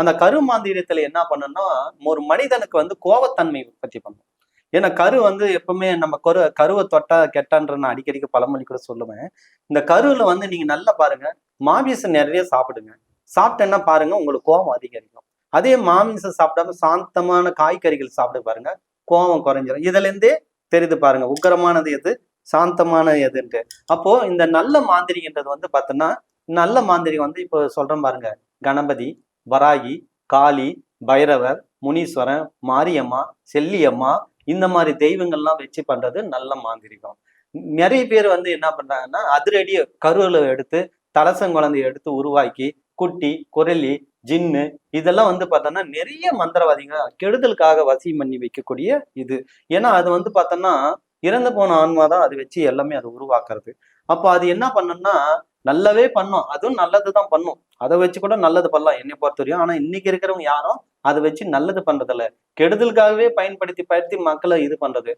அந்த கருமாந்திரியத்துல என்ன பண்ணுன்னா ஒரு மனிதனுக்கு வந்து கோவத்தன்மை உற்பத்தி பண்ணும். ஏன்னா கரு வந்து எப்பவுமே நம்ம கரு கருவை தொட்டா கெட்டான்ற நான் அடிக்கடிக்கு பழமொழி கூட சொல்லுவேன். இந்த கருவில் வந்து நீங்க நல்லா பாருங்க மாமிசம் நிறைய சாப்பிடுங்க. சாப்பிட்டேன்னா பாருங்க உங்களுக்கு கோவம் அதிகரிக்கும். அதே மாமிசம் சாப்பிடாம சாந்தமான காய்கறிகள் சாப்பிட பாருங்க கோவம் குறைஞ்சிடும் இதுல இருந்தே தெரியுது பாருங்க உக்கரமானது எது சாந்தமான எதுன்ட்டு அப்போ இந்த நல்ல மாந்திரிகன்றது வந்து பார்த்தோன்னா நல்ல மாந்திரிகம் வந்து இப்போ சொல்றேன் பாருங்க கணபதி. வராகி காளி பைரவர் முனீஸ்வரன் மாரியம்மா செல்லியம்மா இந்த மாதிரி தெய்வங்கள்லாம் வச்சு பண்றது நல்ல மாந்திரிகம். நிறைய பேர் வந்து என்ன பண்றாங்கன்னா அதிரடி கருவில் எடுத்து தலசங்குழந்தைய எடுத்து உருவாக்கி குட்டி குரலி ஜின்னு இதெல்லாம் வந்து பார்த்தோன்னா நிறைய மந்திரவாதிங்க கெடுதலுக்காக வசியம் பண்ணி வைக்கக்கூடிய இது. ஏன்னா அது வந்து பார்த்தோன்னா இறந்து போன ஆன்மா தான் அது வச்சு எல்லாமே அதை உருவாக்குறது. அப்போ அது என்ன பண்ணும்னா நல்லாவே பண்ணும். அதுவும் நல்லது தான் பண்ணும். அதை வச்சு கூட நல்லது பண்ணலாம் என்னை பொறுத்த வரையும். ஆனா இன்னைக்கு இருக்கிறவங்க யாரும் அதை வச்சு நல்லது பண்றதில்ல. கெடுதலுக்காகவே பயன்படுத்தி பயன்படுத்தி மக்களை இது பண்றது.